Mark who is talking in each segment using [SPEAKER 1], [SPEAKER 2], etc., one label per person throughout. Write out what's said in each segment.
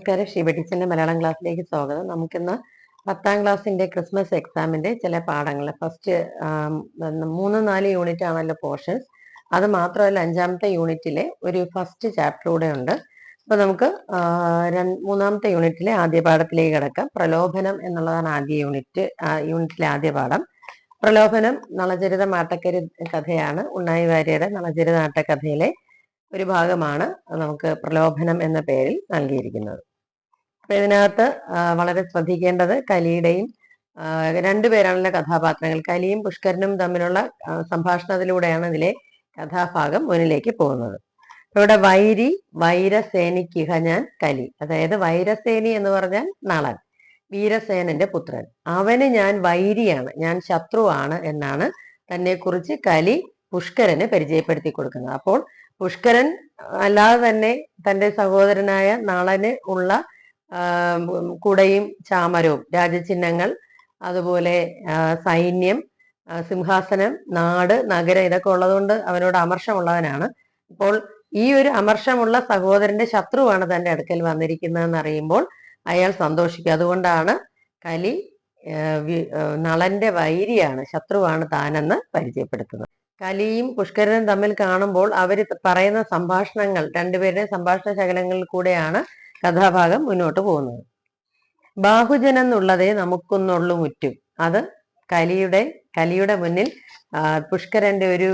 [SPEAKER 1] നമസ്കാരം. ഷീബ ടീച്ചറിന്റെ മലയാളം ക്ലാസ്സിലേക്ക് സ്വാഗതം. നമുക്കിന്ന് പത്താം ക്ലാസ്സിന്റെ ക്രിസ്മസ് എക്സാമിന്റെ ചില പാഠങ്ങൾ. ഫസ്റ്റ് മൂന്ന് നാല് യൂണിറ്റ് ആണല്ലോ പോർഷൻസ് അത് മാത്രമല്ല അഞ്ചാമത്തെ യൂണിറ്റിലെ ഒരു ഫസ്റ്റ് ചാപ്റ്റർ കൂടെ ഉണ്ട്. അപ്പൊ നമുക്ക് മൂന്നാമത്തെ യൂണിറ്റിലെ ആദ്യ പാഠത്തിലേക്ക് കിടക്കാം. പ്രലോഭനം എന്നുള്ളതാണ് ആദ്യ യൂണിറ്റ് യൂണിറ്റിലെ ആദ്യ പാഠം. പ്രലോഭനം നളചരിത മാട്ടക്കരി കഥയാണ്. ഉണ്ണായി വാര്യരുടെ നളചരിത നാട്ടക്കഥയിലെ ഒരു ഭാഗമാണ് നമുക്ക് പ്രലോഭനം എന്ന പേരിൽ നൽകിയിരിക്കുന്നത്. അപ്പൊ ഇതിനകത്ത് വളരെ ശ്രദ്ധിക്കേണ്ടത് കലിയുടെയും രണ്ടുപേരാണല്ലോ കഥാപാത്രങ്ങൾ. കലിയും പുഷ്കരനും തമ്മിലുള്ള സംഭാഷണത്തിലൂടെയാണ് ഇതിലെ കഥാഭാഗം മുന്നിലേക്ക് പോകുന്നത്. ഇവിടെ വൈരി വൈരസേനിക്കിഹ ഞാൻ കലി. അതായത് വൈരസേനി എന്ന് പറഞ്ഞാൽ നളൻ വീരസേനന്റെ പുത്രൻ. അവന് ഞാൻ വൈരിയാണ് ഞാൻ ശത്രുവാണ് എന്നാണ് തന്നെ കുറിച്ച് കലി പുഷ്കരന് പരിചയപ്പെടുത്തി കൊടുക്കുന്നത്. അപ്പോൾ പുഷ്കരൻ അല്ലാതെ തന്നെ തന്റെ സഹോദരനായ നളന് ഉള്ള കുടയും ചാമരവും രാജചിഹ്നങ്ങൾ അതുപോലെ സൈന്യം സിംഹാസനം നാട് നഗരം ഇതൊക്കെ ഉള്ളതുകൊണ്ട് അവനോട് അമർഷമുള്ളവനാണ്. അപ്പോൾ ഈ ഒരു അമർഷമുള്ള സഹോദരന്റെ ശത്രുവാണ് തന്റെ അടുക്കൽ വന്നിരിക്കുന്നതെന്ന് അറിയുമ്പോൾ അയാൾ സന്തോഷിക്കും. അതുകൊണ്ടാണ് കലി നളന്റെ വൈരിയാണ് ശത്രുവാണ് താനെന്ന് പരിചയപ്പെടുത്തുന്നത്. കലിയും പുഷ്കരനും തമ്മിൽ കാണുമ്പോൾ അവർ പറയുന്ന സംഭാഷണങ്ങൾ രണ്ടുപേരുടെ സംഭാഷണ ശകലങ്ങളിൽ കൂടെയാണ് കഥാഭാഗം മുന്നോട്ട് പോകുന്നത്. ബാഹുജൻ എന്നുള്ളതേ നമുക്കൊന്നുള്ളു മുറ്റും. അത് കലിയുടെ കലിയുടെ മുന്നിൽ പുഷ്കരന്റെ ഒരു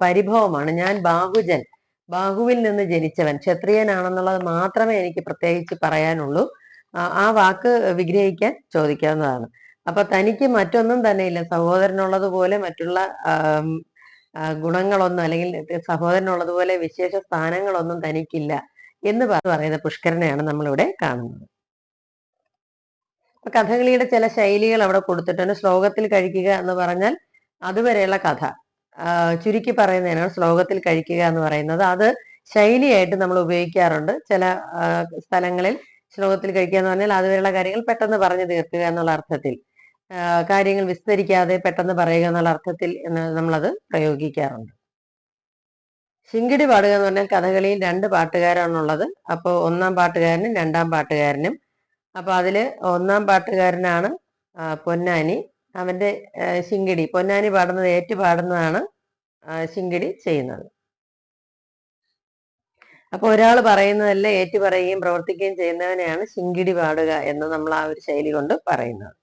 [SPEAKER 1] പരിഭവമാണ്. ഞാൻ ബാഹുജൻ. ബാഹുവിൽ നിന്ന് ജനിച്ചവൻ. ക്ഷത്രിയനാണെന്നുള്ളത് മാത്രമേ എനിക്ക് പ്രത്യേകിച്ച് പറയാനുള്ളൂ. ആ, വാക്ക് വിഗ്രഹിക്കാൻ ചോദിക്കാവുന്നതാണ്. അപ്പൊ തനിക്ക് മറ്റൊന്നും തന്നെ ഇല്ല. സഹോദരനുള്ളതുപോലെ മറ്റുള്ള ഗുണങ്ങളൊന്നും അല്ലെങ്കിൽ സഹോദരനുള്ളതുപോലെ വിശേഷ സ്ഥാനങ്ങളൊന്നും തനിക്കില്ല. എന്ന് പറയുന്ന പുഷ്കരനെയാണ് നമ്മളിവിടെ കാണുന്നത്. കഥകളിയുടെ ചില ശൈലികൾ അവിടെ കൊടുത്തിട്ടുണ്ട്. ശ്ലോകത്തിൽ കഴിക്കുക എന്ന് പറഞ്ഞാൽ അതുവരെയുള്ള കഥ. ചുരുക്കി പറയുന്നതിനാണ് ശ്ലോകത്തിൽ കഴിക്കുക എന്ന് പറയുന്നത്. അത് ശൈലിയായിട്ട് നമ്മൾ ഉപയോഗിക്കാറുണ്ട്. ചില സ്ഥലങ്ങളിൽ ശ്ലോകത്തിൽ കഴിക്കുക എന്ന് പറഞ്ഞാൽ അതുവരെയുള്ള കാര്യങ്ങൾ പെട്ടെന്ന് പറഞ്ഞു തീർക്കുക എന്നുള്ള അർത്ഥത്തിൽ. കാര്യങ്ങൾ വിസ്തരിക്കാതെ പെട്ടെന്ന് പറയുക എന്നുള്ള അർത്ഥത്തിൽ നമ്മളത് പ്രയോഗിക്കാറുണ്ട്. ശിങ്കിടി പാടുക എന്ന് പറഞ്ഞാൽ കഥകളിയിൽ രണ്ട് പാട്ടുകാരാണുള്ളത്. അപ്പോൾ ഒന്നാം പാട്ടുകാരനും രണ്ടാം പാട്ടുകാരനും. അപ്പൊ അതിൽ ഒന്നാം പാട്ടുകാരനാണ് പൊന്നാനി. അവന്റെ ശിങ്കിടി. പൊന്നാനി പാടുന്നത് ഏറ്റു പാടുന്നതാണ് ശിങ്കിടി ചെയ്യുന്നത്. അപ്പൊ ഒരാൾ പറയുന്നതല്ല ഏറ്റു പറയുകയും പ്രവർത്തിക്കുകയും ചെയ്യുന്നവനെയാണ് ശിങ്കിടി പാടുക എന്ന് നമ്മൾ ആ ഒരു ശൈലി കൊണ്ട് പറയുന്നത്.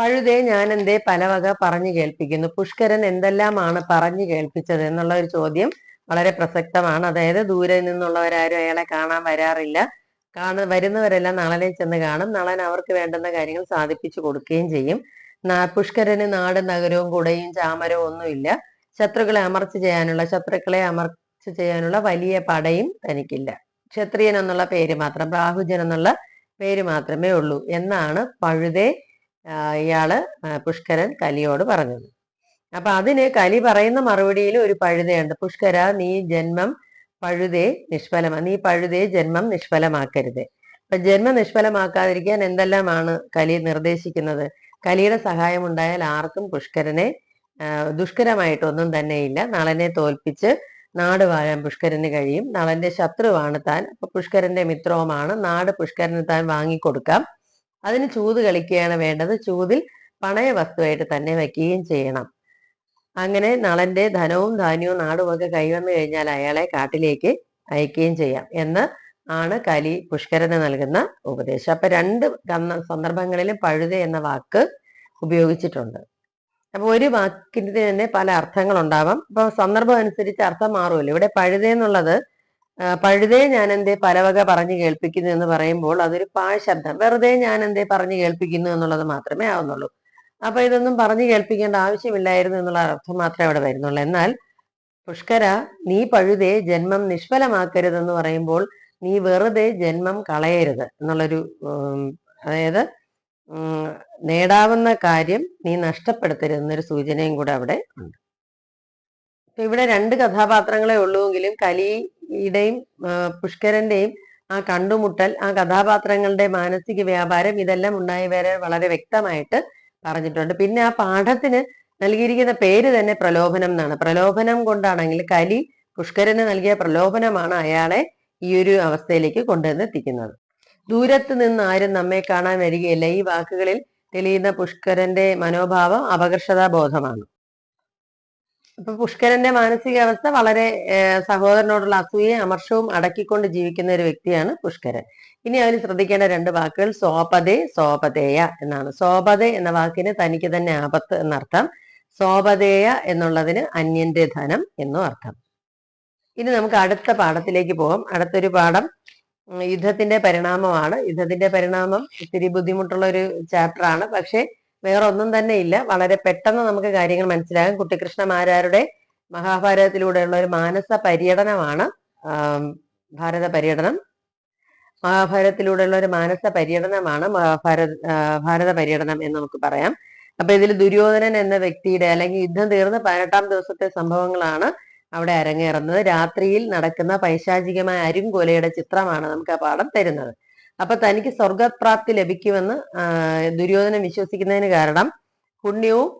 [SPEAKER 1] പഴുതേ ഞാൻ എന്തേ പലവക പറഞ്ഞു കേൾപ്പിക്കുന്നു. പുഷ്കരൻ എന്തെല്ലാമാണ് പറഞ്ഞു കേൾപ്പിച്ചത് എന്നുള്ള ഒരു ചോദ്യം വളരെ പ്രസക്തമാണ്. അതായത് ദൂരെ നിന്നുള്ളവരാരും അയാളെ കാണാൻ വരാറില്ല. കാണ വരുന്നവരെല്ലാം നളനെ ചെന്ന് കാണും. നളൻ അവർക്ക് വേണ്ടുന്ന കാര്യങ്ങൾ സാധിപ്പിച്ചു കൊടുക്കുകയും ചെയ്യും. പുഷ്കരന് നാടും നഗരവും കുടയും ചാമരവും ഒന്നുമില്ല. ശത്രുക്കളെ അമർച്ച ചെയ്യാനുള്ള ശത്രുക്കളെ അമർച്ച ചെയ്യാനുള്ള വലിയ പടയും തനിക്കില്ല. ക്ഷത്രിയൻ എന്നുള്ള പേര് മാത്രം ബാഹുജൻ എന്നുള്ള പേര് മാത്രമേ ഉള്ളൂ. എന്നാണ് പഴുതേ ഇയാൾ പുഷ്കരൻ കലിയോട് പറഞ്ഞത്. അപ്പൊ അതിന് കലി പറയുന്ന മറുപടിയിൽ ഒരു പഴുതയുണ്ട്. പുഷ്കര നീ ജന്മം പഴുതേ നിഷ്ഫലമാ നീ പഴുതേ ജന്മം നിഷ്ഫലമാക്കരുത്. അപ്പൊ ജന്മം നിഷ്ഫലമാക്കാതിരിക്കാൻ എന്തെല്ലാമാണ് കലി നിർദ്ദേശിക്കുന്നത്? കലിയുടെ സഹായം ഉണ്ടായാൽ ആർക്കും പുഷ്കരനെ ദുഷ്കരമായിട്ടൊന്നും ഇല്ല. നളനെ തോൽപ്പിച്ച് നാട് വാഴാൻ പുഷ്കരന് കഴിയും. നളന്റെ ശത്രുവാണ് താൻ. അപ്പൊ പുഷ്കരന്റെ മിത്രവുമാണ്. നാട് പുഷ്കരന് താൻ വാങ്ങിക്കൊടുക്കാം. അതിന് ചൂത് കളിക്കുകയാണ് വേണ്ടത്. ചൂതിൽ പണയ വസ്തുവായിട്ട് തന്നെ വയ്ക്കുകയും ചെയ്യണം. അങ്ങനെ നളന്റെ ധനവും ധാന്യവും നാടും ഒക്കെ കൈവന്നു കഴിഞ്ഞാൽ അയാളെ കാട്ടിലേക്ക് അയക്കുകയും ചെയ്യാം എന്ന് ആണ് കലി പുഷ്കരന് നൽകുന്ന ഉപദേശം. അപ്പൊ രണ്ട് സന്ദർഭങ്ങളിലും പഴുത എന്ന വാക്ക് ഉപയോഗിച്ചിട്ടുണ്ട്. അപ്പൊ ഒരു വാക്കിന് തന്നെ പല അർത്ഥങ്ങൾ ഉണ്ടാവാം അപ്പൊ സന്ദർഭം അനുസരിച്ച് അർത്ഥം മാറുമല്ലോ. ഇവിടെ പഴുത എന്നുള്ളത് പഴുതേ ഞാൻ എന്തേ പലവക പറഞ്ഞു കേൾപ്പിക്കുന്നു എന്ന് പറയുമ്പോൾ അതൊരു പാഴ് ശബ്ദം വെറുതെ ഞാൻ എന്തേ പറഞ്ഞു കേൾപ്പിക്കുന്നു എന്നുള്ളത് മാത്രമേ ആവുന്നുള്ളൂ. അപ്പൊ ഇതൊന്നും പറഞ്ഞു കേൾപ്പിക്കേണ്ട ആവശ്യമില്ലായിരുന്നു എന്നുള്ള അർത്ഥം മാത്രമേ അവിടെ വരുന്നുള്ളൂ. എന്നാൽ പുഷ്കര നീ പഴുതേ ജന്മം നിഷ്ഫലമാക്കരുതെന്ന് പറയുമ്പോൾ നീ വെറുതെ ജന്മം കളയരുത് എന്നുള്ളൊരു അതായത് നേടാവുന്ന കാര്യം നീ നഷ്ടപ്പെടുത്തരുത് എന്നൊരു സൂചനയും കൂടെ അവിടെ ഉണ്ട്. ഇവിടെ രണ്ട് കഥാപാത്രങ്ങളെ ഉള്ളൂവെങ്കിലും കലിയുടെയും ആ, പുഷ്കരന്റെയും ആ കണ്ടുമുട്ടൽ ആ കഥാപാത്രങ്ങളുടെ മാനസിക വ്യാപാരം ഇതെല്ലാം ഉണ്ടായി വരെ വളരെ വ്യക്തമായിട്ട് പറഞ്ഞിട്ടുണ്ട്. പിന്നെ ആ പാഠത്തിന് നൽകിയിരിക്കുന്ന പേര് തന്നെ പ്രലോഭനം എന്നാണ്. പ്രലോഭനം കൊണ്ടാണെങ്കിൽ കലി പുഷ്കരന് നൽകിയ പ്രലോഭനമാണ് അയാളെ ഈ ഒരു അവസ്ഥയിലേക്ക് കൊണ്ടുവന്ന് എത്തിക്കുന്നത്. ദൂരത്ത് നിന്ന് ആരും നമ്മെ കാണാൻ വരികയില്ല. ഈ വാക്കുകളിൽ തെളിയുന്ന പുഷ്കരന്റെ മനോഭാവം അപകർഷതാ ബോധമാണ് അപ്പൊ പുഷ്കരന്റെ മാനസികാവസ്ഥ വളരെ സഹോദരനോടുള്ള അസൂയയും അമർഷവും അടക്കിക്കൊണ്ട് ജീവിക്കുന്ന ഒരു വ്യക്തിയാണ് പുഷ്കരൻ. ഇനി അതിൽ ശ്രദ്ധിക്കേണ്ട രണ്ട് വാക്കുകൾ സോപതേ സോപതേയ എന്നാണ്. സോപത എന്ന വാക്കിന് തനിക്ക് തന്നെ ആപത്ത് എന്നർത്ഥം. സോപതേയ എന്നുള്ളതിന് അന്യന്റെ ധനം എന്നും അർത്ഥം. ഇനി നമുക്ക് അടുത്ത പാഠത്തിലേക്ക് പോകാം. അടുത്തൊരു പാഠം യുദ്ധത്തിന്റെ പരിണാമമാണ്. യുദ്ധത്തിന്റെ പരിണാമം ഇത്തിരി ബുദ്ധിമുട്ടുള്ള ഒരു ചാപ്റ്റർ ആണ്. പക്ഷെ വേറെ ഒന്നും തന്നെ ഇല്ല. വളരെ പെട്ടെന്ന് നമുക്ക് കാര്യങ്ങൾ മനസ്സിലാകും. കുട്ടിക്കൃഷ്ണമാരാരുടെ മഹാഭാരതത്തിലൂടെയുള്ള ഒരു മാനസ പര്യടനമാണ് ഭാരത പര്യടനം. മഹാഭാരതത്തിലൂടെയുള്ള ഒരു മാനസ പര്യടനമാണ് മഹാഭാരത ഭാരത പര്യടനം എന്ന് നമുക്ക് പറയാം. അപ്പൊ ഇതിൽ ദുര്യോധനൻ എന്ന വ്യക്തിയുടെ അല്ലെങ്കിൽ യുദ്ധം തീർന്ന് പതിനെട്ടാം ദിവസത്തെ സംഭവങ്ങളാണ് അവിടെ അരങ്ങേറുന്നത്. രാത്രിയിൽ നടക്കുന്ന പൈശാചികമായ അരുംകൊലയുടെ ചിത്രമാണ് നമുക്ക് ആ പാഠം തരുന്നത്. അപ്പൊ തനിക്ക് സ്വർഗപ്രാപ്തി ലഭിക്കുമെന്ന് ദുര്യോധനം വിശ്വസിക്കുന്നതിന് കാരണം പുണ്യവും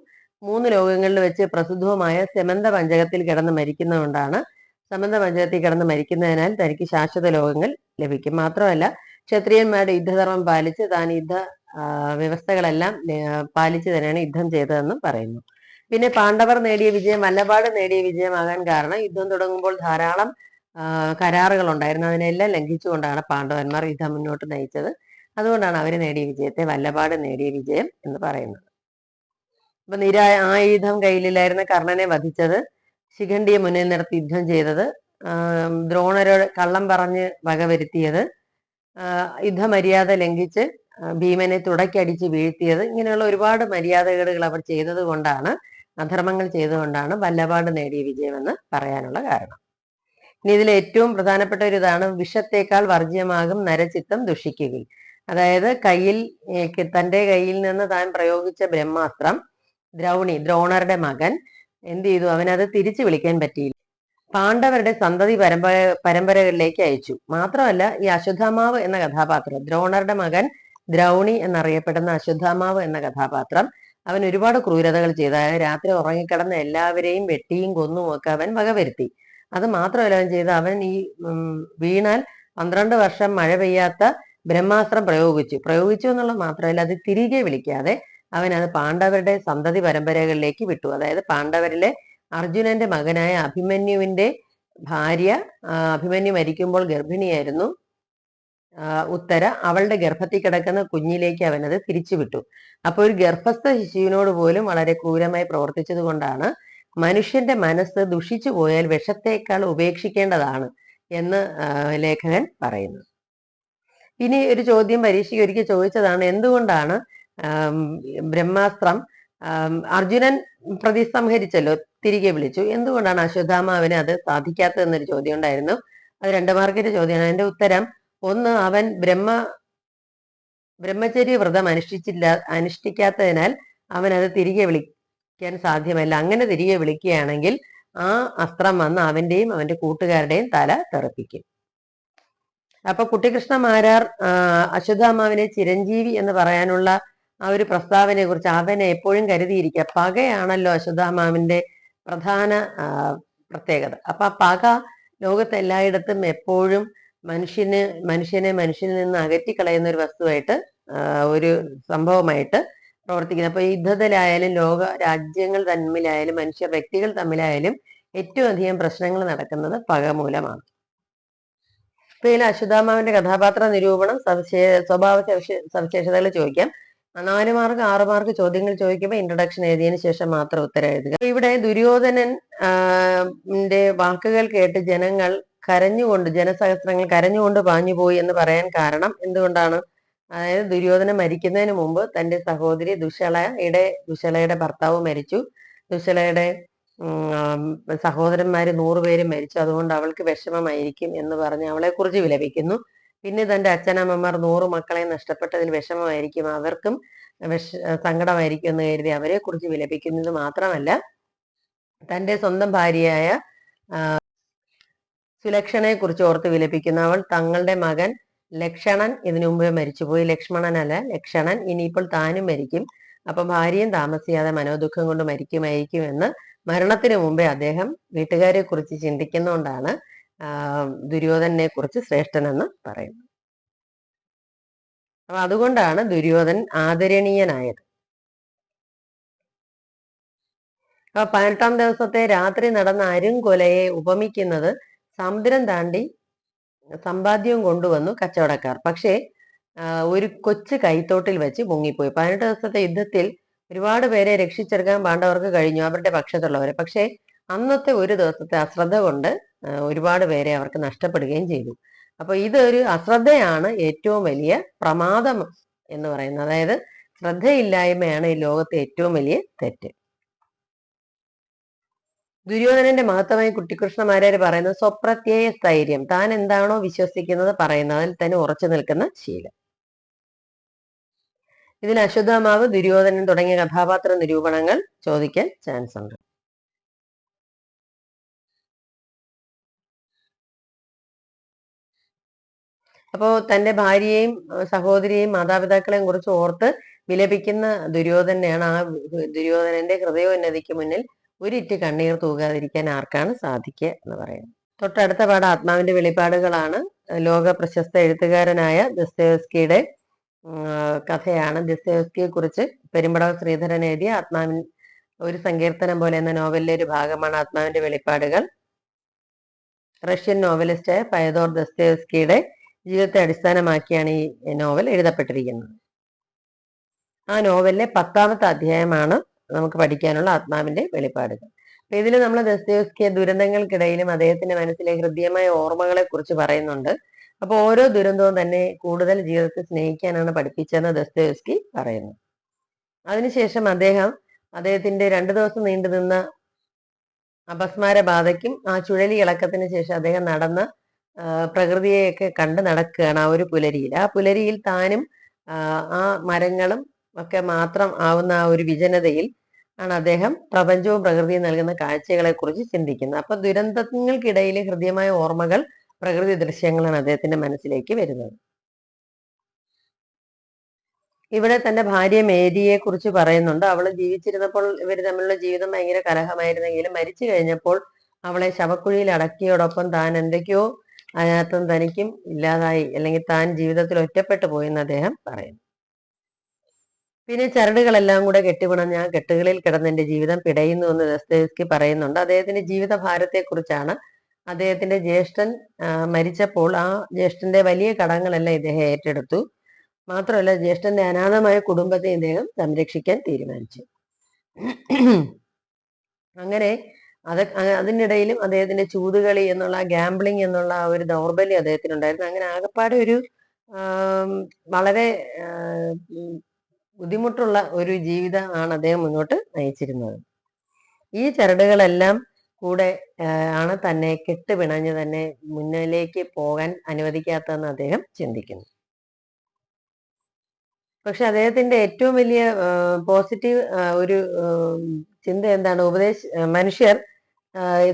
[SPEAKER 1] മൂന്ന് ലോകങ്ങളിൽ വെച്ച് പ്രസിദ്ധവുമായ സെമന്ത പഞ്ചകത്തിൽ കിടന്ന് മരിക്കുന്നതുകൊണ്ടാണ്. സമന്ത പഞ്ചകത്തിൽ കിടന്ന് മരിക്കുന്നതിനാൽ തനിക്ക് ശാശ്വത ലോകങ്ങൾ ലഭിക്കും. മാത്രമല്ല ക്ഷത്രിയന്മാരുടെ യുദ്ധധർമ്മം പാലിച്ച് താൻ യുദ്ധ വ്യവസ്ഥകളെല്ലാം പാലിച്ച് തന്നെയാണ് യുദ്ധം ചെയ്തതെന്നും പറയുന്നു. പിന്നെ പാണ്ഡവർ നേടിയ വിജയം വല്ലപാട് നേടിയ വിജയമാകാൻ കാരണം യുദ്ധം തുടങ്ങുമ്പോൾ ധാരാളം കരാറുകൾ ഉണ്ടായിരുന്നു അതിനെല്ലാം ലംഘിച്ചുകൊണ്ടാണ് പാണ്ഡവന്മാർ യുദ്ധം മുന്നോട്ട് നയിച്ചത്. അതുകൊണ്ടാണ് അവർ നേടിയ വിജയത്തെ വല്ലപാട് നേടിയ വിജയം എന്ന് പറയുന്നത്. അപ്പൊ നിരാ ആയുധം കയ്യിലില്ലായിരുന്ന കർണനെ വധിച്ചത് ശിഖണ്ഡിയെ മുന്നിൽ നിർത്തി യുദ്ധം ചെയ്തത് ദ്രോണരോട് കള്ളം പറഞ്ഞ് വകവരുത്തിയത് യുദ്ധമര്യാദ ലംഘിച്ച് ഭീമനെ തുടക്കടിച്ച് വീഴ്ത്തിയത് ഇങ്ങനെയുള്ള ഒരുപാട് മര്യാദകേടുകൾ അവർ ചെയ്തത് കൊണ്ടാണ് അധർമ്മങ്ങൾ ചെയ്തുകൊണ്ടാണ് വല്ലപാട് നേടിയ വിജയമെന്ന് പറയാനുള്ള കാരണം. ഇനി ഇതിൽ ഏറ്റവും പ്രധാനപ്പെട്ട ഒരു ഇതാണ് വിഷത്തേക്കാൾ വർജ്യമാകും നരചിത്തം ദുഷിക്കുകയും. അതായത് കയ്യിൽ തന്റെ കയ്യിൽ നിന്ന് താൻ പ്രയോഗിച്ച ബ്രഹ്മാസ്ത്രം ദ്രൗണി ദ്രോണരുടെ മകൻ എന്ത് ചെയ്തു? അവനത് തിരിച്ചു വിളിക്കാൻ പറ്റിയില്ല. പാണ്ഡവരുടെ സന്തതി പരമ്പര പരമ്പരകളിലേക്ക് അയച്ചു. മാത്രമല്ല ഈ അശ്വത്ഥാമാവ് എന്ന കഥാപാത്രം ദ്രോണരുടെ മകൻ ദ്രൗണി എന്നറിയപ്പെടുന്ന അശ്വത്ഥാമാവ് എന്ന കഥാപാത്രം അവൻ ഒരുപാട് ക്രൂരതകൾ ചെയ്തു. രാത്രി ഉറങ്ങിക്കിടന്ന എല്ലാവരെയും വെട്ടിയും കൊന്നും ഒക്കെ അവൻ വകവരുത്തി. അത് മാത്രമല്ല അവൻ ചെയ്ത് അവൻ ഈ വീണാൽ പന്ത്രണ്ട് വർഷം മഴ പെയ്യാത്ത ബ്രഹ്മാസ്ത്രം പ്രയോഗിച്ചു. പ്രയോഗിച്ചു എന്നുള്ളത് മാത്രമല്ല അത് തിരികെ വിളിക്കാതെ അവൻ അത് പാണ്ഡവരുടെ സന്തതി പരമ്പരകളിലേക്ക് വിട്ടു. അതായത് പാണ്ഡവരിലെ അർജുനന്റെ മകനായ അഭിമന്യുവിന്റെ ഭാര്യ അഭിമന്യു മരിക്കുമ്പോൾ ഗർഭിണിയായിരുന്നു. ഉത്തര അവളുടെ ഗർഭത്തിൽ കിടക്കുന്ന കുഞ്ഞിലേക്ക് അവനത് തിരിച്ചുവിട്ടു അപ്പോൾ ഒരു ഗർഭസ്ഥ ശിശുവിനോട് പോലും വളരെ ക്രൂരമായി പ്രവർത്തിച്ചത് കൊണ്ടാണ് മനുഷ്യന്റെ മനസ്സ് ദുഷിച്ചു പോയാൽ വിഷത്തേക്കാൾ ഉപേക്ഷിക്കേണ്ടതാണ് എന്ന് ലേഖകൻ പറയുന്നു. ഇനി ഒരു ചോദ്യം പരീക്ഷയ്ക്ക് ഒരിക്കൽ ചോദിച്ചതാണ് എന്തുകൊണ്ടാണ് ബ്രഹ്മാസ്ത്രം അർജുനൻ പ്രതിസംഹരിച്ചല്ലോ തിരികെ വിളിച്ചു? എന്തുകൊണ്ടാണ് അശ്വത്ഥാമാവിന് അത് സാധിക്കാത്തതെന്നൊരു ചോദ്യം ഉണ്ടായിരുന്നു. അത് രണ്ട് മാർക്കിന്റെ ചോദ്യമാണ്. അതിന്റെ ഉത്തരം ഒന്ന് അവൻ ബ്രഹ്മ ബ്രഹ്മചര്യ വ്രതം അനുഷ്ഠിച്ചില്ല അനുഷ്ഠിക്കാത്തതിനാൽ അവൻ അത് തിരികെ വിളിക്കാൻ സാധ്യമല്ല. അങ്ങനെ തിരികെ വിളിക്കുകയാണെങ്കിൽ ആ അസ്ത്രം വന്ന് അവന്റെയും അവന്റെ കൂട്ടുകാരുടെയും തല തെറിപ്പിക്കും. അപ്പൊ കുട്ടികൃഷ്ണ മാരാർ അശ്വതാമാവിനെ ചിരഞ്ജീവി എന്ന് പറയാനുള്ള ആ ഒരു പ്രസ്താവനയെ കുറിച്ച് അവനെ എപ്പോഴും കരുതിയിരിക്കുക. പകയാണല്ലോ അശ്വത്ഥാമാവിന്റെ പ്രധാന പ്രത്യേകത. അപ്പൊ ആ പക ലോകത്ത് എല്ലായിടത്തും എപ്പോഴും മനുഷ്യന് മനുഷ്യനെ മനുഷ്യനിൽ നിന്ന് അകറ്റിക്കളയുന്ന ഒരു വസ്തുവായിട്ട് ഒരു സംഭവമായിട്ട് പ്രവർത്തിക്കുന്നത്. അപ്പൊ യുദ്ധത്തിലായാലും ലോക രാജ്യങ്ങൾ തമ്മിലായാലും മനുഷ്യ വ്യക്തികൾ തമ്മിലായാലും ഏറ്റവും അധികം പ്രശ്നങ്ങൾ നടക്കുന്നത് പക മൂലമാണ്. ഇപ്പൊ ഇതിൽ അശ്വതാമാവിന്റെ കഥാപാത്ര നിരൂപണം സവിശേ സ്വഭാവ സവിശേഷതകൾ ചോദിക്കാം. നാല് മാർക്ക് ആറ് മാർക്ക് ചോദ്യങ്ങൾ ചോദിക്കുമ്പോൾ ഇൻട്രൊഡക്ഷൻ എഴുതിയതിനു ശേഷം മാത്രം ഉത്തരം എഴുതുക. ഇവിടെ ദുര്യോധനൻ വാക്കുകൾ കേട്ട് ജനങ്ങൾ കരഞ്ഞുകൊണ്ട് ജനസഹസ്രങ്ങൾ കരഞ്ഞുകൊണ്ട് പാഞ്ഞുപോയി എന്ന് പറയാൻ കാരണം എന്തുകൊണ്ടാണ്? അതായത് ദുര്യോധന മരിക്കുന്നതിന് മുമ്പ് തന്റെ സഹോദരി ദുശളയുടെ ദുശളയുടെ ഭർത്താവ് മരിച്ചു. ദുശളയുടെ സഹോദരന്മാര് നൂറുപേര് മരിച്ചു. അതുകൊണ്ട് അവൾക്ക് വിഷമമായിരിക്കും എന്ന് പറഞ്ഞ് അവളെ കുറിച്ച് വിലപിക്കുന്നു. പിന്നെ തന്റെ അച്ഛനമ്മമാർ നൂറ് മക്കളെ നഷ്ടപ്പെട്ടതിൽ വിഷമമായിരിക്കും. അവർക്കും വിഷ സങ്കടമായിരിക്കും എന്ന് കരുതി അവരെ കുറിച്ച് വിലപിക്കുന്നത് മാത്രമല്ല തന്റെ സ്വന്തം ഭാര്യയായ സുലക്ഷണയെ കുറിച്ച് ഓർത്ത് വിലപിക്കുന്നു അവൾ തങ്ങളുടെ മകൻ ലക്ഷണൻ ഇതിനു മുമ്പേ മരിച്ചുപോയി. ലക്ഷ്മണനല്ല ലക്ഷണൻ ഇനിയിപ്പോൾ താനും മരിക്കും. അപ്പൊ ഭാര്യയും താമസിയാതെ മനോദുഃഖം കൊണ്ട് മരിക്കുമായിരിക്കും എന്ന് മരണത്തിന് മുമ്പേ അദ്ദേഹം വീട്ടുകാരെ കുറിച്ച് ചിന്തിക്കുന്നതുകൊണ്ടാണ് ദുര്യോധനെ കുറിച്ച് ശ്രേഷ്ഠനെന്ന് പറയുന്നത്. അപ്പൊ അതുകൊണ്ടാണ് ദുര്യോധൻ ആദരണീയനായത്. അപ്പൊ പതിനെട്ടാം ദിവസത്തെ രാത്രി നടന്ന അരുംകൊലയെ ഉപമിക്കുന്നത് സമുദ്രം താണ്ടി സമ്പാദ്യവും കൊണ്ടുവന്നു കച്ചവടക്കാർ. പക്ഷേ ഒരു കൊച്ചു കൈത്തോട്ടിൽ വെച്ച് മുങ്ങിപ്പോയി. പതിനെട്ട് ദിവസത്തെ യുദ്ധത്തിൽ ഒരുപാട് പേരെ രക്ഷിച്ചെടുക്കാൻ പാണ്ഡവർക്ക് കഴിഞ്ഞു അവരുടെ പക്ഷത്തുള്ളവരെ. പക്ഷേ അന്നത്തെ ഒരു ദിവസത്തെ അശ്രദ്ധ കൊണ്ട് ഒരുപാട് പേരെ അവർക്ക് നഷ്ടപ്പെടുകയും ചെയ്തു. അപ്പൊ ഇതൊരു അശ്രദ്ധയാണ് ഏറ്റവും വലിയ പ്രമാദം എന്ന് പറയുന്നത്. അതായത് ശ്രദ്ധയില്ലായ്മയാണ് ഈ ലോകത്തെ ഏറ്റവും വലിയ തെറ്റ്. ദുര്യോധനന്റെ മഹത്വമായി കുട്ടികൃഷ്ണമാരാര് പറയുന്നത് സ്വപ്രത്യയ സ്ഥൈര്യം. താൻ എന്താണോ വിശ്വസിക്കുന്നത് പറയുന്നതിൽ തന്നെ ഉറച്ചു നിൽക്കുന്ന ശീലം. ഇതിൽ അശ്വത്ഥമാവ് ദുര്യോധനൻ തുടങ്ങിയ കഥാപാത്ര നിരൂപണങ്ങൾ ചോദിക്കാൻ ചാൻസ് ഉണ്ട്. അപ്പോ തന്റെ ഭാര്യയെയും സഹോദരിയെയും മാതാപിതാക്കളെയും കുറിച്ച് ഓർത്ത് വിലപിക്കുന്ന ദുര്യോധനെയാണ് ആ ദുര്യോധനന്റെ ഹൃദയോന്നതിക്ക് മുന്നിൽ ഒരിറ്റ് കണ്ണീർ തൂകാതിരിക്കാൻ ആർക്കാണ് സാധിക്കുക എന്ന് പറയുന്നത്. തൊട്ടടുത്ത പാഠം ആത്മാവിന്റെ വെളിപ്പാടുകളാണ് ലോക പ്രശസ്ത എഴുത്തുകാരനായ ദസ്തേവസ്കിയുടെ കഥയാണ്. ദസ്തേവസ്കിയെ കുറിച്ച് പെരുമ്പടവ് ശ്രീധരൻ എഴുതിയ ആത്മാവിൻ ഒരു സങ്കീർത്തനം പോലെ എന്ന നോവലിലെ ഒരു ഭാഗമാണ് ആത്മാവിന്റെ വെളിപ്പാടുകൾ റഷ്യൻ നോവലിസ്റ്റായ പയദോർ ദസ്തേവസ്കിയുടെ ജീവിതത്തെ അടിസ്ഥാനമാക്കിയാണ് ഈ നോവൽ എഴുതപ്പെട്ടിരിക്കുന്നത്. ആ നോവലിലെ പത്താമത്തെ അധ്യായമാണ് നമുക്ക് പഠിക്കാനുള്ള ആത്മാവിന്റെ വെളിപ്പാടുകൾ. അപ്പൊ ഇതിൽ നമ്മൾ ദസ്തയോസ്കിയ ദുരന്തങ്ങൾക്കിടയിലും അദ്ദേഹത്തിന്റെ മനസ്സിലെ ഹൃദ്യമായ ഓർമ്മകളെ കുറിച്ച് പറയുന്നുണ്ട്. അപ്പൊ ഓരോ ദുരന്തവും തന്നെ കൂടുതൽ ജീവിതത്തെ സ്നേഹിക്കാനാണ് പഠിപ്പിച്ചതെന്ന് ദസ്തയോസ്കി പറയുന്നു. അതിനുശേഷം അദ്ദേഹം അദ്ദേഹത്തിന്റെ രണ്ടു ദിവസം നീണ്ടു നിന്ന അപസ്മാര ബാധയ്ക്കും ആ ചുഴലി ഇളക്കത്തിന് ശേഷം അദ്ദേഹം നടന്ന പ്രകൃതിയെയൊക്കെ കണ്ട് നടക്കുകയാണ് ആ ഒരു പുലരിയിൽ. ആ പുലരിയിൽ താനും ആ മരങ്ങളും ഒക്കെ മാത്രം ആവുന്ന ആ ഒരു വിജനതയിൽ ആണ് അദ്ദേഹം പ്രപഞ്ചവും പ്രകൃതിയും നൽകുന്ന കാഴ്ചകളെ കുറിച്ച് ചിന്തിക്കുന്നത്. അപ്പൊ ദുരന്തങ്ങൾക്കിടയിലെ ഹൃദ്യമായ ഓർമ്മകൾ പ്രകൃതി ദൃശ്യങ്ങളാണ് അദ്ദേഹത്തിന്റെ മനസ്സിലേക്ക് വരുന്നത്. ഇവിടെ തന്റെ ഭാര്യ മേരിയെ കുറിച്ച് പറയുന്നുണ്ട്. അവൾ ജീവിച്ചിരുന്നപ്പോൾ ഇവർ തമ്മിലുള്ള ജീവിതം ഭയങ്കര കലഹമായിരുന്നെങ്കിലും മരിച്ചു കഴിഞ്ഞപ്പോൾ അവളെ ശവക്കുഴിയിൽ അടക്കിയോടൊപ്പം താൻ എന്തൊക്കെയോ അതിനകത്തും തനിക്കും ഇല്ലാതായി അല്ലെങ്കിൽ താൻ ജീവിതത്തിൽ ഒറ്റപ്പെട്ടു പോയെന്ന് അദ്ദേഹം പറയുന്നു. പിന്നെ ചരടുകളെല്ലാം കൂടെ ഞാൻ കെട്ടുകളിൽ കിടന്ന് എന്റെ ജീവിതം പിടയുന്നു എന്ന് ദസ്തേവ്സ്കി പറയുന്നുണ്ട്. അദ്ദേഹത്തിന്റെ ജീവിത ഭാരത്തെക്കുറിച്ചാണ് അദ്ദേഹത്തിന്റെ ജ്യേഷ്ഠൻ മരിച്ചപ്പോൾ ആ ജ്യേഷ്ഠന്റെ വലിയ കടങ്ങളെല്ലാം ഇദ്ദേഹം ഏറ്റെടുത്തു. മാത്രമല്ല ജ്യേഷ്ഠന്റെ അനാഥമായ കുടുംബത്തെ ഇദ്ദേഹം സംരക്ഷിക്കാൻ തീരുമാനിച്ചു. അങ്ങനെ അത് അതിനിടയിലും അദ്ദേഹത്തിന്റെ ചൂതുകളി എന്നുള്ള ഗാംബ്ലിംഗ് എന്നുള്ള ആ ഒരു ദൗർബല്യം അദ്ദേഹത്തിനുണ്ടായിരുന്നു. അങ്ങനെ ആകപ്പാടെ ഒരു വളരെ ബുദ്ധിമുട്ടുള്ള ഒരു ജീവിതം ആണ് അദ്ദേഹം മുന്നോട്ട് നയിച്ചിരുന്നത്. ഈ ചരടുകളെല്ലാം കൂടെ ആണ് തന്നെ കെട്ടുപിണഞ്ഞ് തന്നെ മുന്നിലേക്ക് പോകാൻ അനുവദിക്കാത്തതെന്ന് അദ്ദേഹം ചിന്തിക്കുന്നു. പക്ഷെ അദ്ദേഹത്തിന്റെ ഏറ്റവും വലിയ പോസിറ്റീവ് ഒരു ചിന്ത എന്താണ്? ഉപദേശ മനുഷ്യർ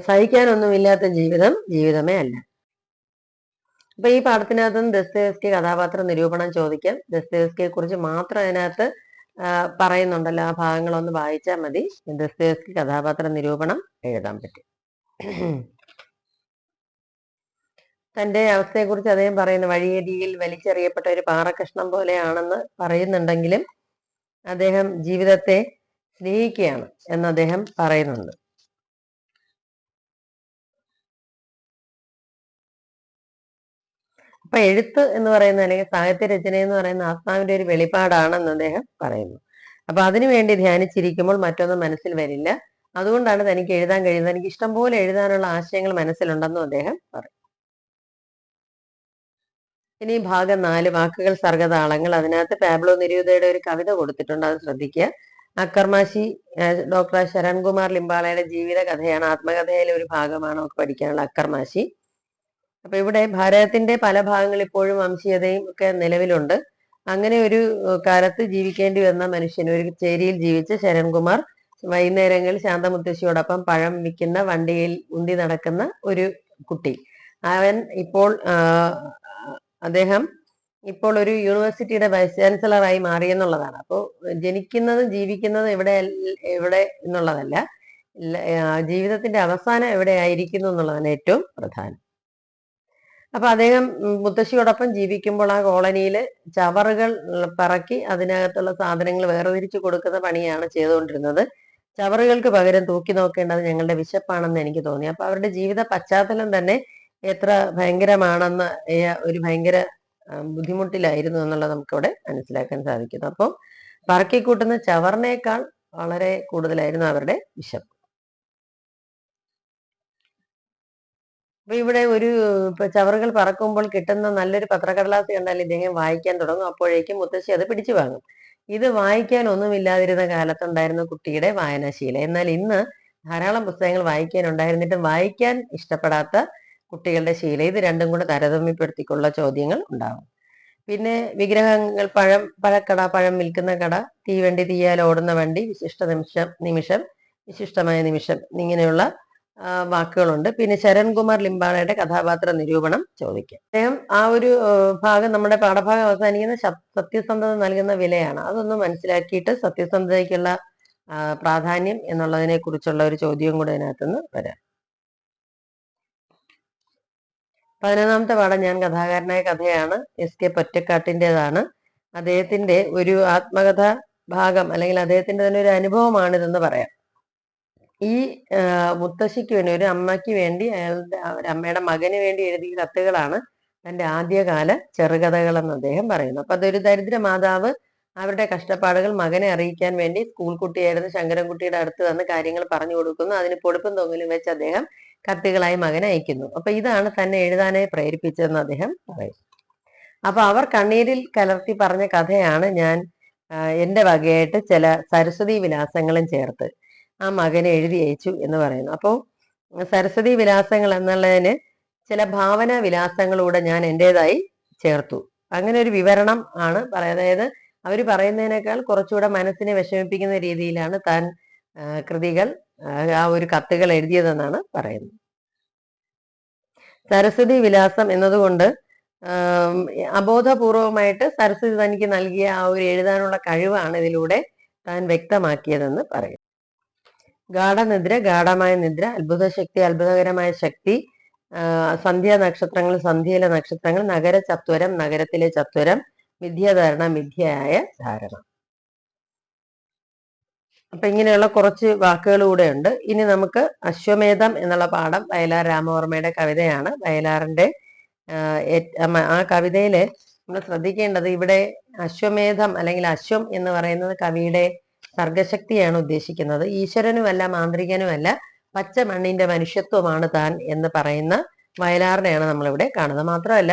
[SPEAKER 1] സഹിക്കാനൊന്നുമില്ലാത്ത ജീവിതം ജീവിതമേ അല്ല. അപ്പൊ ഈ പാഠത്തിനകത്തും ദസ്തേവസ്കി കഥാപാത്ര നിരൂപണം ചോദിക്കാം. ദസ്തേവസ്കിയെ കുറിച്ച് മാത്രം അതിനകത്ത് പറയുന്നുണ്ടല്ലോ. ആ ഭാഗങ്ങളൊന്ന് വായിച്ചാൽ മതി. ദസ്തേവസ്കി കഥാപാത്ര നിരൂപണം എഴുതാൻ പറ്റും. തന്റെ അവസ്ഥയെക്കുറിച്ച് അദ്ദേഹം പറയുന്നു. വഴിയരിയിൽ വലിച്ചെറിയപ്പെട്ട ഒരു പാറകഷ്ണം പോലെയാണെന്ന് പറയുന്നുണ്ടെങ്കിലും അദ്ദേഹം ജീവിതത്തെ സ്നേഹിക്കുകയാണ് എന്ന് അദ്ദേഹം പറയുന്നുണ്ട്. അപ്പൊ എഴുത്ത് എന്ന് പറയുന്ന അല്ലെങ്കിൽ സാഹിത്യ രചന എന്ന് പറയുന്ന ആത്മാവിന്റെ ഒരു വെളിപ്പാടാണെന്ന് അദ്ദേഹം പറയുന്നു. അപ്പൊ അതിനു വേണ്ടി ധ്യാനിച്ചിരിക്കുമ്പോൾ മറ്റൊന്നും മനസ്സിൽ വരില്ല. അതുകൊണ്ടാണ് തനിക്ക് എഴുതാൻ കഴിയുന്നത്. എനിക്ക് ഇഷ്ടം പോലെ എഴുതാനുള്ള ആശയങ്ങൾ മനസ്സിലുണ്ടെന്നും അദ്ദേഹം പറയും. ഇനി ഭാഗം നാല് വാക്കുകൾ സർഗതാളങ്ങൾ. അതിനകത്ത് പാബ്ലോ നിരൂതയുടെ ഒരു കവിത കൊടുത്തിട്ടുണ്ട്. അത് ശ്രദ്ധിക്കുക. അക്കർമാശി ഡോക്ടർ ശരൺകുമാർ ലിംബാളയുടെ ജീവിത കഥയാണ് ആത്മകഥയിലെ ഒരു ഭാഗമാണ് നമുക്ക് പഠിക്കാനുള്ള അക്കർമാശി അപ്പൊ ഇവിടെ ഭാരതത്തിന്റെ പല ഭാഗങ്ങൾ ഇപ്പോഴും വംശീയതയും ഒക്കെ നിലവിലുണ്ട്. അങ്ങനെ ഒരു കാലത്ത് ജീവിക്കേണ്ടി വന്ന മനുഷ്യൻ ഒരു ചേരിയിൽ ജീവിച്ച ശരൺകുമാർ വൈകുന്നേരങ്ങളിൽ ശാന്തമുത്തശ്ശിയോടൊപ്പം പഴം വിൽക്കുന്ന വണ്ടിയിൽ ഉന്തി നടക്കുന്ന ഒരു കുട്ടി. അവൻ ഇപ്പോൾ അദ്ദേഹം ഇപ്പോൾ ഒരു യൂണിവേഴ്സിറ്റിയുടെ വൈസ് ചാൻസലറായി മാറിയെന്നുള്ളതാണ് അപ്പോൾ ജനിക്കുന്നതും ജീവിക്കുന്നതും ഇവിടെ എവിടെ എന്നുള്ളതല്ല. ജീവിതത്തിന്റെ അവസാനം എവിടെ ആയിരിക്കുന്നു എന്നുള്ളതാണ് ഏറ്റവും പ്രധാനം. അപ്പൊ അദ്ദേഹം മുത്തശ്ശിയോടൊപ്പം ജീവിക്കുമ്പോൾ ആ കോളനിയിൽ ചവറുകൾ പറക്കി അതിനകത്തുള്ള സാധനങ്ങൾ വേർതിരിച്ചു കൊടുക്കുന്ന പണിയാണ് ചെയ്തുകൊണ്ടിരുന്നത്. ചവറുകൾക്ക് പകരം തൂക്കി നോക്കേണ്ടത് ഞങ്ങളുടെ വിശപ്പാണെന്ന് എനിക്ക് തോന്നി. അപ്പൊ അവരുടെ ജീവിത പശ്ചാത്തലം തന്നെ എത്ര ഭയങ്കരമാണെന്ന് ഒരു ഭയങ്കര ബുദ്ധിമുട്ടിലായിരുന്നു എന്നുള്ളത് നമുക്കിവിടെ മനസ്സിലാക്കാൻ സാധിക്കുന്നു. അപ്പോൾ പറക്കിക്കൂട്ടുന്ന ചവറിനേക്കാൾ വളരെ കൂടുതലായിരുന്നു അവരുടെ വിശപ്പ്. അപ്പൊ ഇവിടെ ഒരു ചവറുകൾ പറക്കുമ്പോൾ കിട്ടുന്ന നല്ലൊരു പത്രക്കടലാസ് കണ്ടാൽ ഇദ്ദേഹം വായിക്കാൻ തുടങ്ങും. അപ്പോഴേക്കും മുത്തശ്ശി അത് പിടിച്ചു വാങ്ങും. ഇത് വായിക്കാൻ ഒന്നുമില്ലാതിരുന്ന കാലത്തുണ്ടായിരുന്ന കുട്ടിയുടെ വായനാശീലം. എന്നാൽ ഇന്ന് ധാരാളം പുസ്തകങ്ങൾ വായിക്കാൻ ഉണ്ടായിരുന്നിട്ടും വായിക്കാൻ ഇഷ്ടപ്പെടാത്ത കുട്ടികളുടെ ശീലം ഇത് രണ്ടും കൂടെ താരതമ്യപ്പെടുത്തിക്കുള്ള ചോദ്യങ്ങൾ ഉണ്ടാകും പിന്നെ വിഗ്രഹങ്ങൾ പഴം പഴക്കട പഴം വിൽക്കുന്ന കട തീവണ്ടി തീയാൽ ഓടുന്ന വണ്ടി വിശിഷ്ട നിമിഷം നിമിഷം വിശിഷ്ടമായ നിമിഷം ഇങ്ങനെയുള്ള വാക്കുകളുണ്ട്. പിന്നെ ശരൺകുമാർ ലിംബാളയുടെ കഥാപാത്ര നിരൂപണം ചോദിക്കാം. അദ്ദേഹം ആ ഒരു ഭാഗം നമ്മുടെ പാഠഭാഗം അവസാനിക്കുന്ന സത്യസന്ധത നൽകുന്ന വിലയാണ്. അതൊന്ന് മനസ്സിലാക്കിയിട്ട് സത്യസന്ധതയ്ക്കുള്ള പ്രാധാന്യം എന്നുള്ളതിനെ കുറിച്ചുള്ള ഒരു ചോദ്യവും കൂടെ അതിനകത്തുനിന്ന് വരാം. പതിനൊന്നാമത്തെ പാഠം ഞാൻ കഥാകാരനായ കഥയാണ്. എസ് കെ പൊറ്റക്കാട്ടിന്റെതാണ് അദ്ദേഹത്തിന്റെ ഒരു ആത്മകഥ ഭാഗം അല്ലെങ്കിൽ അദ്ദേഹത്തിന്റെ തന്നെ ഒരു അനുഭവമാണിതെന്ന് പറയാം. ഈ മുത്തശ്ശിക്ക് വേണ്ടി ഒരു അമ്മയ്ക്ക് വേണ്ടി അയാളുടെ അമ്മയുടെ മകന് വേണ്ടി എഴുതിയ കത്തുകളാണ് തന്റെ ആദ്യകാല ചെറുകഥകൾ എന്ന് അദ്ദേഹം പറയുന്നു. അപ്പൊ അതൊരു ദരിദ്ര മാതാവ് അവരുടെ കഷ്ടപ്പാടുകൾ മകനെ അറിയിക്കാൻ വേണ്ടി സ്കൂൾ കുട്ടിയായിരുന്ന ശങ്കരൻകുട്ടിയുടെ അടുത്ത് വന്ന് കാര്യങ്ങൾ പറഞ്ഞു കൊടുക്കുന്നു. അതിന് പൊടുപ്പും തൊങ്ങലും വെച്ച് അദ്ദേഹം കത്തുകളായി മകനെ അയക്കുന്നു. അപ്പൊ ഇതാണ് തന്നെ എഴുതാനായി പ്രേരിപ്പിച്ചതെന്ന് അദ്ദേഹം പറയും അപ്പൊ അവർ കണ്ണീരിൽ കലർത്തി പറഞ്ഞ കഥയാണ് ഞാൻ എന്റെ വകയായിട്ട് ചില സരസ്വതി വിലാസങ്ങളും ചേർത്ത്. ആ മകനെ എഴുതി അയച്ചു എന്ന് പറയുന്നു. അപ്പോൾ സരസ്വതി വിലാസങ്ങൾ എന്നുള്ളതിന് ചില ഭാവന വിലാസങ്ങളൂടെ ഞാൻ എന്റെതായി ചേർത്തു. അങ്ങനെ ഒരു വിവരണം ആണ് പറയുന്നത്. അതായത് അവർ പറയുന്നതിനേക്കാൾ കുറച്ചുകൂടെ മനസ്സിനെ വിഷമിപ്പിക്കുന്ന രീതിയിലാണ് താൻ കൃതികൾ ആ ഒരു കത്തുകൾ എഴുതിയതെന്നാണ് പറയുന്നത്. സരസ്വതി വിലാസം എന്നതുകൊണ്ട് അബോധപൂർവമായിട്ട് സരസ്വതി തനിക്ക് നൽകിയ ആ ഒരു എഴുതാനുള്ള കഴിവാണ് ഇതിലൂടെ താൻ വ്യക്തമാക്കിയതെന്ന് പറയും ഗാഠനിദ്ര ഗാഠമായ നിദ്ര അത്ഭുത ശക്തി അത്ഭുതകരമായ ശക്തി സന്ധ്യാ നക്ഷത്രങ്ങൾ സന്ധ്യയിലെ നക്ഷത്രങ്ങൾ നഗര ചത്വരം നഗരത്തിലെ ചത്വരം മിഥ്യാധാരണ മിഥ്യയായ ധാരണ. അപ്പൊ ഇങ്ങനെയുള്ള കുറച്ച് വാക്കുകൾ കൂടെ ഉണ്ട് ഇനി നമുക്ക് അശ്വമേധം എന്നുള്ള പാഠം വയലാർ രാമവർമ്മയുടെ കവിതയാണ്. വയലാറിന്റെ ആ കവിതയിൽ നമ്മൾ ശ്രദ്ധിക്കേണ്ടത് ഇവിടെ അശ്വമേധം അല്ലെങ്കിൽ അശ്വം എന്ന് പറയുന്നത് കവിയുടെ സർഗശക്തിയാണ് ഉദ്ദേശിക്കുന്നത്. ഈശ്വരനുമല്ല മാന്ത്രികനുമല്ല പച്ച മണ്ണിന്റെ മനുഷ്യത്വമാണ് താൻ എന്ന് പറയുന്ന വയലാറിനെയാണ് നമ്മളിവിടെ കാണുന്നത്. മാത്രമല്ല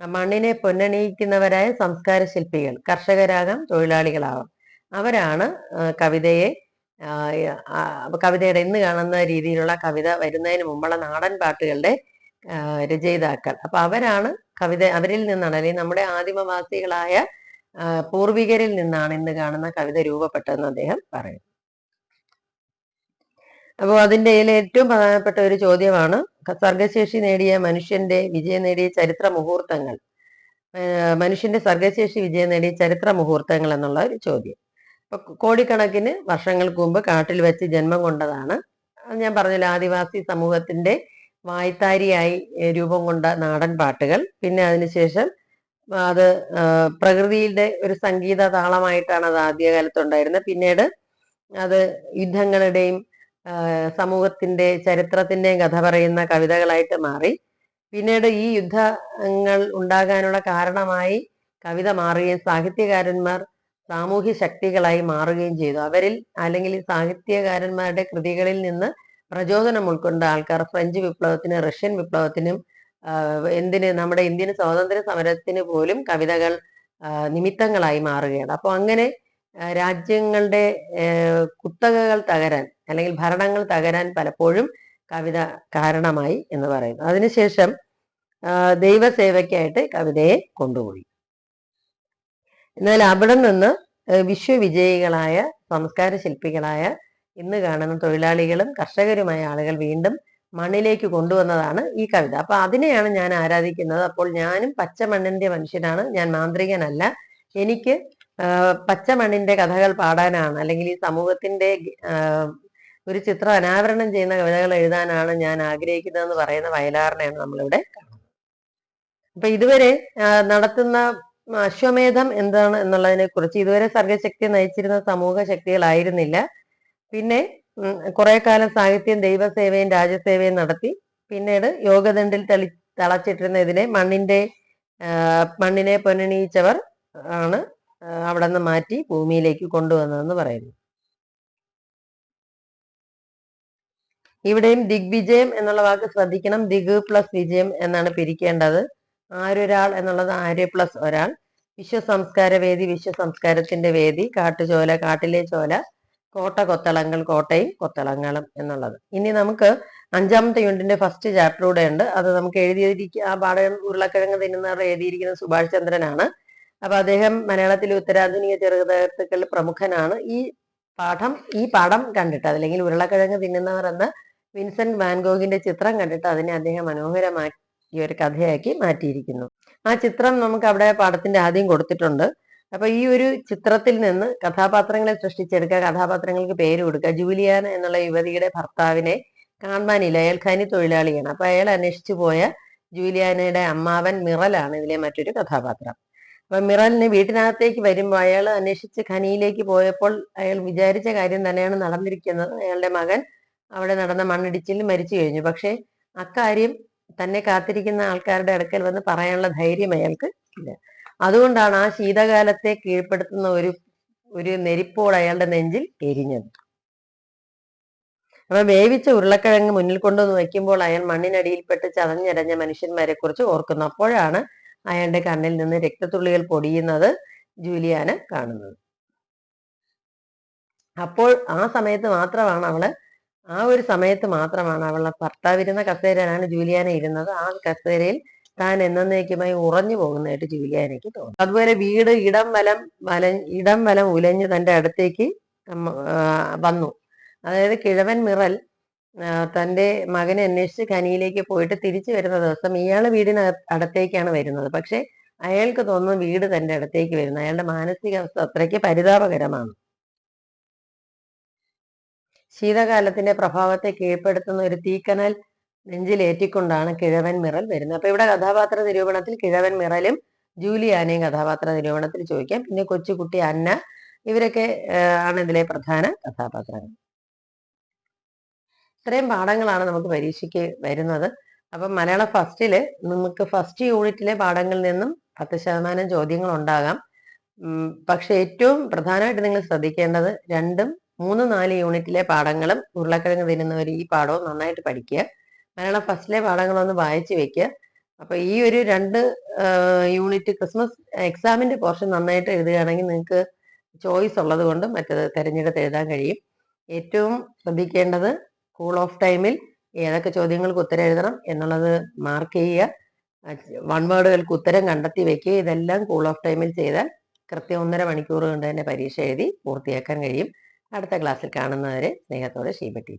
[SPEAKER 1] മണ്ണിനെ പൊന്നണിയിക്കുന്നവരായ സംസ്കാര ശില്പികൾ കർഷകരാകാം തൊഴിലാളികളാകാം. അവരാണ് കവിതയെ കവിതയുടെ ഇന്ന് കാണുന്ന രീതിയിലുള്ള കവിത വരുന്നതിന് മുമ്പുള്ള നാടൻ പാട്ടുകളുടെ രചയിതാക്കൾ. അപ്പൊ അവരാണ് കവിത അവരിൽ നിന്നാണ് അല്ലെങ്കിൽ നമ്മുടെ ആദിമവാസികളായ പൂർവികരിൽ നിന്നാണ് ഇന്ന് കാണുന്ന കവിത രൂപപ്പെട്ടതെന്ന് അദ്ദേഹം പറയും. അപ്പോൾ ഇതിൽ ഏറ്റവും പ്രധാനപ്പെട്ട ഒരു ചോദ്യമാണ് സർഗശേഷി നേടിയ മനുഷ്യന്റെ വിജയം നേടിയ ചരിത്ര മുഹൂർത്തങ്ങൾ. മനുഷ്യന്റെ സർഗശേഷി വിജയം നേടിയ ചരിത്ര മുഹൂർത്തങ്ങൾ എന്നുള്ള ഒരു ചോദ്യം. ഇപ്പൊ കോടിക്കണക്കിന് വർഷങ്ങൾക്ക് മുമ്പ് കാട്ടിൽ വെച്ച് ജന്മം കൊണ്ടതാണ്. ഞാൻ പറഞ്ഞില്ല ആദിവാസി സമൂഹത്തിന്റെ വായ്ത്താരിയായി രൂപം കൊണ്ട നാടൻ പാട്ടുകൾ. പിന്നെ അതിനുശേഷം അത് പ്രകൃതിയുടെ ഒരു സംഗീത താളമായിട്ടാണ് അത് ആദ്യകാലത്ത് ഉണ്ടായിരുന്നത് പിന്നീട് അത് യുദ്ധങ്ങളുടെയും സമൂഹത്തിന്റെ ചരിത്രത്തിന്റെയും കഥ പറയുന്ന കവിതകളായിട്ട് മാറി. പിന്നീട് ഈ യുദ്ധങ്ങൾ ഉണ്ടാകാനുള്ള കാരണമായി കവിത മാറുകയും സാഹിത്യകാരന്മാർ സാമൂഹ്യ ശക്തികളായി മാറുകയും ചെയ്തു. അവരിൽ അല്ലെങ്കിൽ സാഹിത്യകാരന്മാരുടെ കൃതികളിൽ നിന്ന് പ്രചോദനം ഉൾക്കൊണ്ട ആൾക്കാർ ഫ്രഞ്ച് വിപ്ലവത്തിനും റഷ്യൻ വിപ്ലവത്തിനും എന്തിന് നമ്മുടെ ഇന്ത്യൻ സ്വാതന്ത്ര്യ സമരത്തിന് പോലും കവിതകൾ നിമിത്തങ്ങളായി മാറുകയാണ്. അപ്പോൾ അങ്ങനെ രാജ്യങ്ങളുടെ കുത്തകകൾ തകരാൻ അല്ലെങ്കിൽ ഭരണങ്ങൾ തകരാൻ പലപ്പോഴും കവിത കാരണമായി എന്ന് പറയുന്നു. അതിനുശേഷം ദൈവസേവയ്ക്കായിട്ട് കവിതയെ കൊണ്ടുപോയി. എന്നാൽ അവിടെ നിന്ന് വിശ്വവിജയികളായ സംസ്കാര ശില്പികളായ ഇന്ന് കാണുന്ന തൊഴിലാളികളും കർഷകരുമായ ആളുകൾ വീണ്ടും മണ്ണിലേക്ക് കൊണ്ടുവന്നതാണ് ഈ കവിത. അപ്പൊ അതിനെയാണ് ഞാൻ ആരാധിക്കുന്നത്. അപ്പോൾ ഞാനും പച്ച മണ്ണിന്റെ മനുഷ്യനാണ്. ഞാൻ മാന്ത്രികനല്ല. എനിക്ക് പച്ചമണ്ണിന്റെ പച്ച മണ്ണിന്റെ കഥകൾ പാടാനാണ് അല്ലെങ്കിൽ ഈ സമൂഹത്തിന്റെ ഒരു ചിത്രം അനാവരണം ചെയ്യുന്ന കവിതകൾ എഴുതാനാണ് ഞാൻ ആഗ്രഹിക്കുന്നതെന്ന് പറയുന്ന വയലാറിനെയാണ് നമ്മളിവിടെ കാണുന്നത്. അപ്പൊ ഇതുവരെ നടത്തുന്ന അശ്വമേധം എന്താണ് എന്നുള്ളതിനെ കുറിച്ച് ഇതുവരെ സർഗശക്തി നയിച്ചിരുന്ന സമൂഹ ശക്തികളായിരുന്നില്ല പിന്നെ കുറെ കാലം സാഹിത്യം ദൈവസേവയും രാജ്യസേവയും നടത്തി. പിന്നീട് യോഗദണ്ഡിൽ തളി തളച്ചിട്ടിരുന്ന ഇതിനെ മണ്ണിന്റെ മണ്ണിനെ പൊന്നണിയിച്ചവർ ആണ് അവിടെ നിന്ന് മാറ്റി ഭൂമിയിലേക്ക് കൊണ്ടുവന്നതെന്ന് പറയുന്നു. ഇവിടെയും ദിഗ്വിജയം എന്നുള്ള വാക്ക് ശ്രദ്ധിക്കണം. ദിഗ് പ്ലസ് വിജയം എന്നാണ് പിരിക്കേണ്ടത്. ആരൊരാൾ എന്നുള്ളത് ആര്യ പ്ലസ് ഒരാൾ. വിശ്വസംസ്കാര വേദി വിശ്വസംസ്കാരത്തിന്റെ വേദി. കാട്ടുചോല കാട്ടിലെ ചോല. കോട്ട കൊത്തളങ്ങൾ കോട്ടയും കൊത്തളങ്ങളും എന്നുള്ളത്. ഇനി നമുക്ക് അഞ്ചാമത്തെ യൂണിറ്റിന്റെ ഫസ്റ്റ് ചാപ്റ്റർ കൂടെ ഉണ്ട്. അത് നമുക്ക് എഴുതിയിരിക്കുക ആ പാഠം ഉരുളക്കിഴങ്ങ് തിന്നുന്നവർ എഴുതിയിരിക്കുന്ന സുഭാഷ് ചന്ദ്രനാണ്. അപ്പൊ അദ്ദേഹം മലയാളത്തിലെ ഉത്തരാധുനിക ചെറുകഥാകൃത്തുക്കളിൽ പ്രമുഖനാണ്. ഈ പാഠം ഈ പാഠം കണ്ടിട്ട് അല്ലെങ്കിൽ ഉരുളക്കിഴങ്ങ് തിന്നുന്നവർ എന്ന വിൻസെന്റ് വാൻഗോഗിന്റെ ചിത്രം കണ്ടിട്ട് അതിനെ അദ്ദേഹം മനോഹരമാക്കി ഒരു കഥയാക്കി മാറ്റിയിരിക്കുന്നു. ആ ചിത്രം നമുക്ക് അവിടെ പാഠത്തിന്റെ ആദ്യം കൊടുത്തിട്ടുണ്ട്. അപ്പൊ ഈ ഒരു ചിത്രത്തിൽ നിന്ന് കഥാപാത്രങ്ങളെ സൃഷ്ടിച്ചെടുക്കുക കഥാപാത്രങ്ങൾക്ക് പേര് കൊടുക്കുക ജൂലിയാന എന്നുള്ള യുവതിയുടെ ഭർത്താവിനെ കാണാനില്ല അയാൾ ഖനി തൊഴിലാളിയാണ്. അപ്പൊ അയാൾ അന്വേഷിച്ചു പോയ ജൂലിയാനയുടെ അമ്മാവൻ മിറലാണ് ഇതിലെ മറ്റൊരു കഥാപാത്രം. അപ്പൊ മിറലിന് വീട്ടിനകത്തേക്ക് വരുമ്പോൾ അയാൾ അന്വേഷിച്ച് ഖനിയിലേക്ക് പോയപ്പോൾ അയാൾ വിചാരിച്ച കാര്യം തന്നെയാണ് നടന്നിരിക്കുന്നത്. അയാളുടെ മകൻ അവിടെ നടന്ന മണ്ണിടിച്ചിൽ മരിച്ചു കഴിഞ്ഞു. പക്ഷെ അക്കാര്യം തന്നെ കാത്തിരിക്കുന്ന ആൾക്കാരുടെ അടുക്കൽ വന്ന് പറയാനുള്ള ധൈര്യം അയാൾക്ക് ഇല്ല. അതുകൊണ്ടാണ് ആ ശീതകാലത്തെ കീഴ്പ്പെടുത്തുന്ന ഒരു ഒരു നെരിപ്പോട് അയാളുടെ നെഞ്ചിൽ എരിഞ്ഞത്. അപ്പൊ വേവിച്ച ഉരുളക്കിഴങ്ങ് മുന്നിൽ കൊണ്ടുവന്ന് വയ്ക്കുമ്പോൾ അയാൾ മണ്ണിനടിയിൽപ്പെട്ട് ചതഞ്ഞരഞ്ഞ മനുഷ്യന്മാരെ കുറിച്ച് ഓർക്കുന്നു. അപ്പോഴാണ് അയാളുടെ കണ്ണിൽ നിന്ന് രക്തത്തുള്ളികൾ പൊടിയുന്നത് ജൂലിയാന കാണുന്നത്. അപ്പോൾ ആ സമയത്ത് മാത്രമാണ് അവൾ ആ ഒരു സമയത്ത് മാത്രമാണ് അവളെ ഭർത്താവിരുന്ന കസേരയിലാണ് ജൂലിയാന ഇരുന്നത്. ആ കസേരയിൽ താൻ എന്നേക്കുമായി ഉറഞ്ഞു പോകുന്നതായിട്ട് ജൂലിയാനയ്ക്ക് തോന്നുന്നു. അതുപോലെ വീട് ഇടം വലം വല ഇടം വലം ഉലഞ്ഞ് തന്റെ അടുത്തേക്ക് വന്നു. അതായത് കിഴവൻ മിറൽ തന്റെ മകനെ അന്വേഷിച്ച് കനിയിലേക്ക് പോയിട്ട് തിരിച്ചു വരുന്ന ദിവസം ഇയാൾ വീടിന് അടുത്തേക്കാണ് വരുന്നത്. പക്ഷെ അയാൾക്ക് തോന്നുന്നു വീട് തന്റെ അടുത്തേക്ക് വരുന്നു. അയാളുടെ മാനസികാവസ്ഥ അത്രയ്ക്ക് പരിതാപകരമാണ്. ശീതകാലത്തിന്റെ പ്രഭാവത്തെ കീഴ്പ്പെടുത്തുന്ന ഒരു തീക്കനൽ നെഞ്ചിലേറ്റിക്കൊണ്ടാണ് കിഴവൻ മിറൽ വരുന്നത്. അപ്പൊ ഇവിടെ കഥാപാത്ര നിരൂപണത്തിൽ കിഴവൻ മിറലും ജൂലിയാനയും കഥാപാത്ര നിരൂപണത്തിൽ ചോദിക്കാം. പിന്നെ കൊച്ചുകുട്ടി അന്ന ഇവരൊക്കെ ആണ് ഇതിലെ പ്രധാന കഥാപാത്രങ്ങൾ. ഇത്രയും പാഠങ്ങളാണ് നമുക്ക് പരീക്ഷയ്ക്ക് വരുന്നത്. അപ്പം മലയാള ഫസ്റ്റിൽ നമുക്ക് ഫസ്റ്റ് യൂണിറ്റിലെ പാഠങ്ങളിൽ നിന്നും പത്ത് ശതമാനം ചോദ്യങ്ങൾ ഉണ്ടാകാം പക്ഷെ ഏറ്റവും പ്രധാനമായിട്ട് നിങ്ങൾ ശ്രദ്ധിക്കേണ്ടത് രണ്ടും മൂന്ന് നാല് യൂണിറ്റിലെ പാഠങ്ങളും ഉരുളക്കിഴങ്ങ് തിന്നുന്നവർ ഈ പാഠവും നന്നായിട്ട് പഠിക്കുക. മലയാളം ഫസ്റ്റിലെ പാഠങ്ങളൊന്ന് വായിച്ചു വെക്കുക അപ്പൊ ഈ ഒരു രണ്ട് യൂണിറ്റ് ക്രിസ്മസ് എക്സാമിന്റെ പോർഷൻ നന്നായിട്ട് എഴുതുകയാണെങ്കിൽ നിങ്ങൾക്ക് ചോയ്സ് ഉള്ളത് കൊണ്ട് മറ്റത് തിരഞ്ഞെടുത്ത് എഴുതാൻ കഴിയും. ഏറ്റവും ശ്രദ്ധിക്കേണ്ടത് കൂൾ ഓഫ് ടൈമിൽ ഏതൊക്കെ ചോദ്യങ്ങൾക്ക് ഉത്തരം എഴുതണം എന്നുള്ളത് മാർക്ക് ചെയ്യുക. വൺ വേർഡുകൾക്ക് ഉത്തരം കണ്ടെത്തി വെക്കുക ഇതെല്ലാം കൂൾ ഓഫ് ടൈമിൽ ചെയ്താൽ കൃത്യം ഒന്നര മണിക്കൂർ കൊണ്ട് തന്നെ പരീക്ഷ എഴുതി പൂർത്തിയാക്കാൻ കഴിയും. അടുത്ത ക്ലാസ്സിൽ കാണുന്നവരെ സ്നേഹത്തോടെ ശ്രീപറ്റി